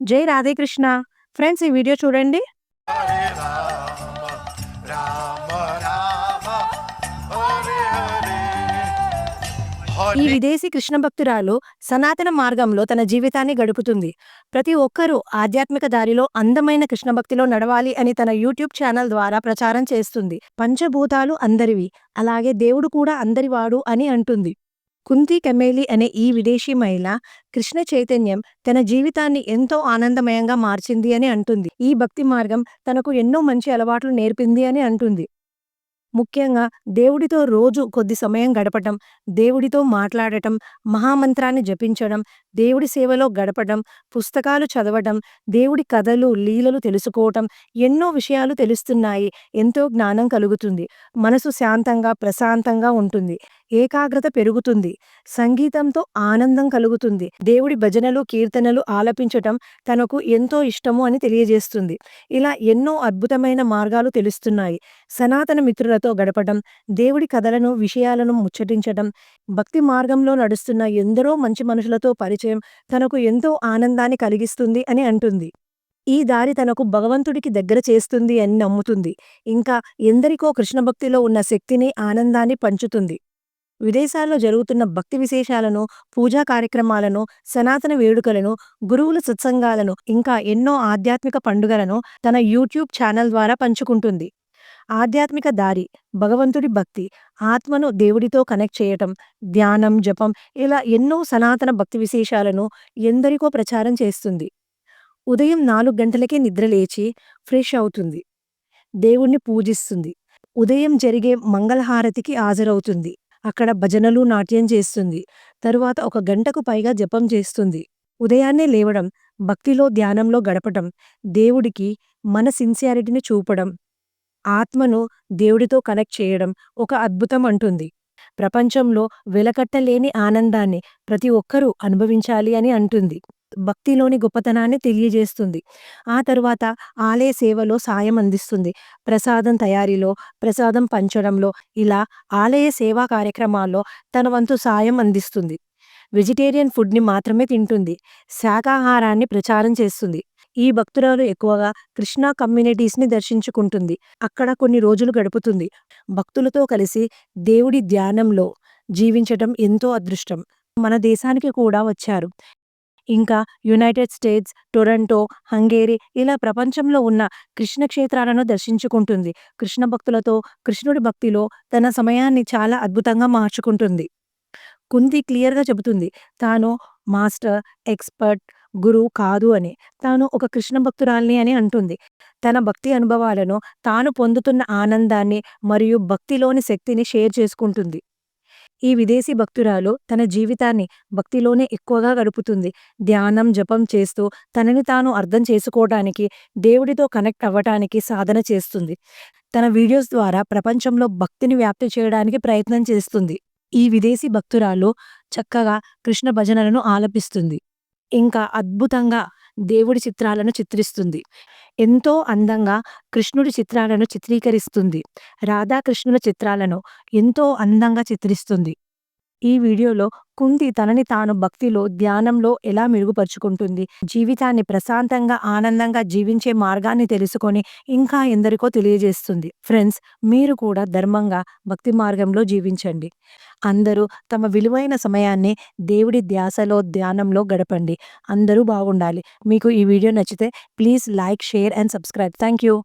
జై రాధేకృష్ణ ఫ్రెండ్స్ ఈ వీడియో చూడండి. ఈ విదేశీ కృష్ణ భక్తురాలు సనాతన మార్గంలో తన జీవితాన్ని గడుపుతుంది. ప్రతి ఒక్కరూ ఆధ్యాత్మిక దారిలో అందమైన కృష్ణ భక్తిలో నడవాలి అని తన యూట్యూబ్ ఛానల్ ద్వారా ప్రచారం చేస్తుంది. పంచభూతాలు అందరివి. అలాగే దేవుడు కూడా అందరివాడు అని అంటుంది. కుంతి కెమేలి అనే ఈ విదేశీ మహిళ కృష్ణ చైతన్యం తన జీవితాన్ని ఎంతో ఆనందమయంగా మార్చింది అని అంటుంది. ఈ భక్తి మార్గం తనకు ఎన్నో మంచి అలవాట్లు నేర్పింది అని అంటుంది. ముఖ్యంగా దేవుడితో రోజు కొద్ది సమయం గడపటం దేవుడితో మాట్లాడటం మహామంత్రాన్ని జపించడం దేవుడి సేవలో గడపడం పుస్తకాలు చదవడం దేవుడి కథలు లీలలు తెలుసుకోవటం ఎన్నో విషయాలు తెలుస్తున్నాయి. ఎంతో జ్ఞానం కలుగుతుంది. మనసు శాంతంగా ప్రశాంతంగా ఉంటుంది. ఏకాగ్రత పెరుగుతుంది. సంగీతంతో ఆనందం కలుగుతుంది. దేవుడి భజనలు కీర్తనలు ఆలపించటం తనకు ఎంతో ఇష్టము అని తెలియజేస్తుంది. ఇలా ఎన్నో అద్భుతమైన మార్గాలు తెలుస్తున్నాయి. సనాతన మిత్రులతో గడపటం దేవుడి కథలను విషయాలను ముచ్చటించటం భక్తి మార్గంలో నడుస్తున్న ఎందరో మంచి మనుషులతో పరిచయం తనకు ఎంతో ఆనందాన్ని కలిగిస్తుంది అని అంటుంది. ఈ దారి తనకు భగవంతుడికి దగ్గర చేస్తుంది అని నమ్ముతుంది. ఇంకా ఎందరికో కృష్ణభక్తిలో ఉన్న శక్తిని ఆనందాన్ని పంచుతుంది. విదేశాల్లో జరుగుతున్న భక్తి విశేషాలను పూజా కార్యక్రమాలను సనాతన వేడుకలను గురువుల సత్సంగాలను ఇంకా ఎన్నో ఆధ్యాత్మిక పండుగలను తన యూట్యూబ్ ఛానల్ ద్వారా పంచుకుంటుంది. ఆధ్యాత్మిక దారి భగవంతుడి భక్తి ఆత్మను దేవుడితో కనెక్ట్ చేయటం ధ్యానం జపం ఇలా ఎన్నో సనాతన భక్తి విశేషాలను ఎందరికో ప్రచారం చేస్తుంది. ఉదయం నాలుగు గంటలకే నిద్రలేచి ఫ్రెష్ అవుతుంది. దేవుణ్ణి పూజిస్తుంది. ఉదయం జరిగే మంగళహారతికి హాజరవుతుంది. అక్కడ భజనలు నాట్యం చేస్తుంది. తరువాత ఒక గంటకు పైగా జపం చేస్తుంది. ఉదయాన్నే లేవడం భక్తిలో ధ్యానంలో గడపటం దేవుడికి మన సిన్సియారిటీని చూపడం ఆత్మను దేవుడితో కనెక్ట్ చేయడం ఒక అద్భుతం అంటుంది. ప్రపంచంలో వెలకట్టలేని ఆనందాన్ని ప్రతి ఒక్కరూ అనుభవించాలి అని అంటుంది. భక్తిలోని గొప్పతనాన్ని తెలియజేస్తుంది. ఆ తరువాత ఆలయ సేవలో సాయం అందిస్తుంది. ప్రసాదం తయారీలో ప్రసాదం పంచడంలో ఇలా ఆలయ సేవా కార్యక్రమాల్లో తన వంతు సాయం అందిస్తుంది. వెజిటేరియన్ ఫుడ్ని మాత్రమే తింటుంది. శాకాహారాన్ని ప్రచారం చేస్తుంది. ఈ భక్తురాలు ఎక్కువగా కృష్ణా కమ్యూనిటీస్ని దర్శించుకుంటుంది. అక్కడ కొన్ని రోజులు గడుపుతుంది. భక్తులతో కలిసి దేవుడి ధ్యానంలో జీవించటం ఎంతో అదృష్టం. మన దేశానికి కూడా వచ్చారు. ఇంకా యునైటెడ్ స్టేట్స్ టొరంటో హంగేరి ఇలా ప్రపంచంలో ఉన్న కృష్ణ క్షేత్రాలను దర్శించుకుంటుంది. కృష్ణ భక్తులతో కృష్ణుడి భక్తిలో తన సమయాన్ని చాలా అద్భుతంగా మార్చుకుంటుంది. కుంతి క్లియర్గా చెబుతుంది తాను మాస్టర్ ఎక్స్పర్ట్ గురువు కాదు అని. తాను ఒక కృష్ణ భక్తురాల్ని అని అంటుంది. తన భక్తి అనుభవాలను తాను పొందుతున్న ఆనందాన్ని మరియు భక్తిలోని శక్తిని షేర్ చేసుకుంటుంది. ఈ విదేశీ భక్తురాలు తన జీవితాన్ని భక్తిలోనే ఎక్కువగా గడుపుతుంది. ధ్యానం జపం చేస్తూ తనని తాను అర్థం చేసుకోవటానికి దేవుడితో కనెక్ట్ అవ్వటానికి సాధన చేస్తుంది. తన వీడియోస్ ద్వారా ప్రపంచంలో భక్తిని వ్యాప్తి చేయడానికి ప్రయత్నం చేస్తుంది. ఈ విదేశీ భక్తురాలు చక్కగా కృష్ణ భజనలను ఆలపిస్తుంది. ఇంకా అద్భుతంగా దేవుడి చిత్రాలను చిత్రిస్తుంది. ఎంతో అందంగా కృష్ణుడి చిత్రాలను చిత్రీకరిస్తుంది. రాధాకృష్ణుల చిత్రాలను ఎంతో అందంగా చిత్రిస్తుంది. ఈ వీడియోలో కుంతి తనని తాను భక్తిలో ధ్యానంలో ఎలా మెరుగుపరుచుకుంటుంది? జీవితాన్ని ప్రశాంతంగా ఆనందంగా జీవించే మార్గాన్ని తెలుసుకొని ఇంకా ఎందరికో తెలియజేస్తుంది. ఫ్రెండ్స్ మీరు కూడా ధర్మంగా భక్తి మార్గంలో జీవించండి. అందరూ తమ విలువైన సమయాన్ని దేవుడి ధ్యాసలో ధ్యానంలో గడపండి. అందరూ బాగుండాలి. మీకు ఈ వీడియో నచ్చితే please like share and subscribe. Thank you